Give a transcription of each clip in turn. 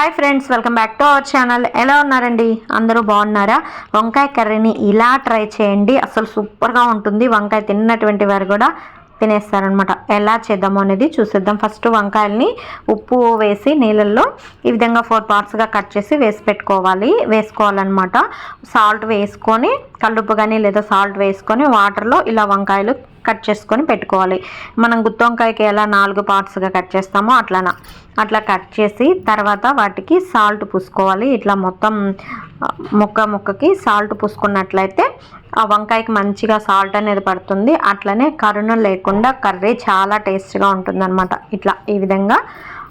Hi friends welcome back to our channel ఎలా ఉన్నారండి? అందరూ బాగున్నారా? వంకాయ కర్రీని ఇలా ట్రై చేయండి. అసలు సూపర్గా ఉంటుంది. వంకాయ తిన్నటువంటి వారు కూడా తినేస్తారనమాట ఎలా చేద్దాము అనేది చూసేద్దాం. ఫస్ట్ వంకాయల్ని ఉప్పు వేసి నీళ్ళల్లో ఈ విధంగా ఫోర్ పార్ట్స్గా కట్ చేసి వేసి పెట్టుకోవాలి. వేసుకోవాలన్నమాట. సాల్ట్ వేసుకొని కల్లుప్పు కానీ లేదా సాల్ట్ వేసుకొని వాటర్లో ఇలా వంకాయలు కట్ చేసుకొని పెట్టుకోవాలి. మనం గుత్తి వంకాయకి ఎలా నాలుగు పార్ట్స్గా కట్ చేస్తామో అట్లా అట్లా కట్ చేసి తర్వాత వాటికి సాల్ట్ పూసుకోవాలి. ఇట్లా మొత్తం ముక్క ముక్కకి సాల్ట్ పూసుకున్నట్లయితే ఆ వంకాయకి మంచిగా సాల్ట్ అనేది పడుతుంది. అట్లనే కరుణ లేకుండా కర్రీ చాలా టేస్ట్గా ఉంటుందన్నమాట. ఇట్లా ఈ విధంగా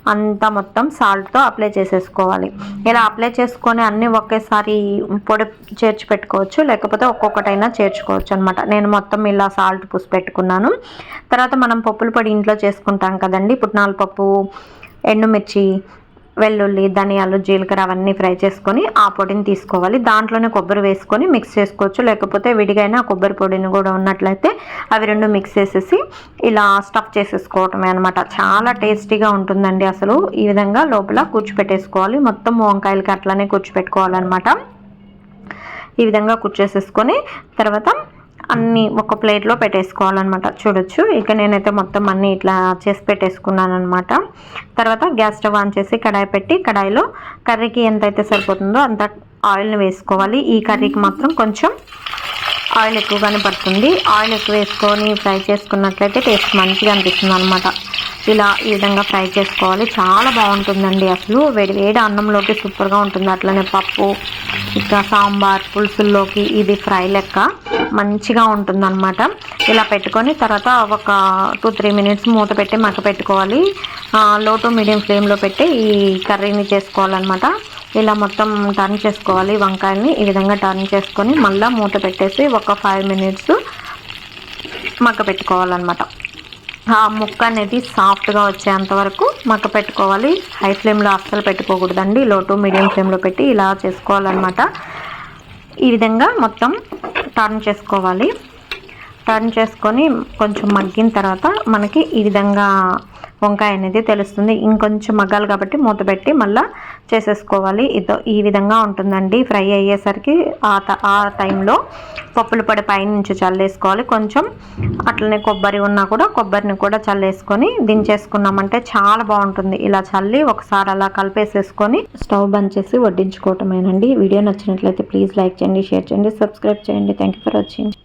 అంతా మొత్తం సాల్ట్తో అప్లై చేసేసుకోవాలి. ఇలా అప్లై చేసుకొని అన్నీ ఒకేసారి పొడి చేర్చి పెట్టుకోవచ్చు లేకపోతే ఒక్కొక్కటైనా చేర్చుకోవచ్చు అనమాట నేను మొత్తం ఇలా సాల్ట్ పూసి పెట్టుకున్నాను. తర్వాత మనం పప్పుల పొడి ఇంట్లో చేసుకుంటాం కదండి. పుట్నాల పప్పు ఎండుమిర్చి వెల్లుల్లి ధనియాలు జీలకర్ర అవన్నీ ఫ్రై చేసుకొని ఆ పొడిని తీసుకోవాలి. దాంట్లోనే కొబ్బరి వేసుకొని మిక్స్ చేసుకోవచ్చు. లేకపోతే విడిగైనా కొబ్బరి పొడిని కూడా ఉన్నట్లయితే అవి రెండు మిక్స్ చేసేసి ఇలా స్టఫ్ చేసేసుకోవటమే అనమాట చాలా టేస్టీగా ఉంటుందండి అసలు. ఈ విధంగా లోపల కూర్చిపెట్టేసుకోవాలి. మొత్తం వంకాయలకి అట్లానే కూర్చిపెట్టుకోవాలన్నమాట. ఈ విధంగా కుర్చేసేసుకొని తర్వాత అన్నీ ఒక ప్లేట్లో పెట్టేసుకోవాలన్నమాట. చూడొచ్చు. ఇక నేనైతే మొత్తం అన్నీ ఇట్లా చేసి పెట్టేసుకున్నాను అనమాట తర్వాత గ్యాస్ స్టవ్ ఆన్ చేసి కడాయి పెట్టి కడాయిలో కర్రీకి ఎంతైతే సరిపోతుందో అంత ఆయిల్ని వేసుకోవాలి. ఈ కర్రీకి మాత్రం కొంచెం ఆయిల్ ఎక్కువగానే పడుతుంది. ఆయిల్ ఎక్కువ వేసుకొని ఫ్రై చేసుకున్నట్లయితే టేస్ట్ మంచిగా అనిపిస్తుంది అనమాట ఇలా ఈ విధంగా ఫ్రై చేసుకోవాలి. చాలా బాగుంటుందండి అసలు. వేడి వేడి అన్నంలోకి సూపర్గా ఉంటుంది. అట్లనే పప్పు ఇంకా సాంబార్ పులుసుల్లోకి ఇది ఫ్రై లెక్క మంచిగా ఉంటుందన్నమాట. ఇలా పెట్టుకొని తర్వాత ఒక టూ త్రీ మినిట్స్ మూత పెట్టి మక్క పెట్టుకోవాలి. లో టు మీడియం ఫ్లేమ్లో పెట్టి ఈ కర్రీని చేసుకోవాలన్నమాట. ఇలా మొత్తం టర్న్ చేసుకోవాలి. వంకాయని ఈ విధంగా టర్న్ చేసుకొని మళ్ళీ మూత పెట్టేసి ఒక ఫైవ్ మినిట్స్ మక్క పెట్టుకోవాలన్నమాట. ఆ ముక్క అనేది సాఫ్ట్గా వచ్చేంత వరకు మక్క పెట్టుకోవాలి. హై ఫ్లేమ్లో అస్సలు పెట్టుకోకూడదండి. లో టు మీడియం ఫ్లేమ్లో పెట్టి ఇలా చేసుకోవాలన్నమాట. ఈ విధంగా మొత్తం టర్న్ చేసుకోవాలి. టర్న్ చేసుకొని కొంచెం మగ్గిన తర్వాత మనకి ఈ విధంగా వంకాయ అనేది తెలుస్తుంది. ఇంకొంచెం మగ్గాలి కాబట్టి మూత పెట్టి మళ్ళీ చేసేసుకోవాలి. ఇదో ఈ విధంగా ఉంటుందండి. ఫ్రై అయ్యేసరికి ఆ ఆ టైంలో పప్పుల పొడి పైనుంచి చల్లేసుకోవాలి. కొంచెం అట్లనే కొబ్బరి ఉన్నా కూడా కొబ్బరిని కూడా చల్లేసుకొని దించేసుకున్నామంటే చాలా బాగుంటుంది. ఇలా చల్లి ఒకసారి అలా కలిపేసేసుకొని స్టవ్ బంద్ చేసి వడ్డించుకోవటమేనండి. వీడియో నచ్చినట్లయితే ప్లీజ్ లైక్ చేయండి షేర్ చేయండి సబ్స్క్రైబ్ చేయండి. Thank you for watching.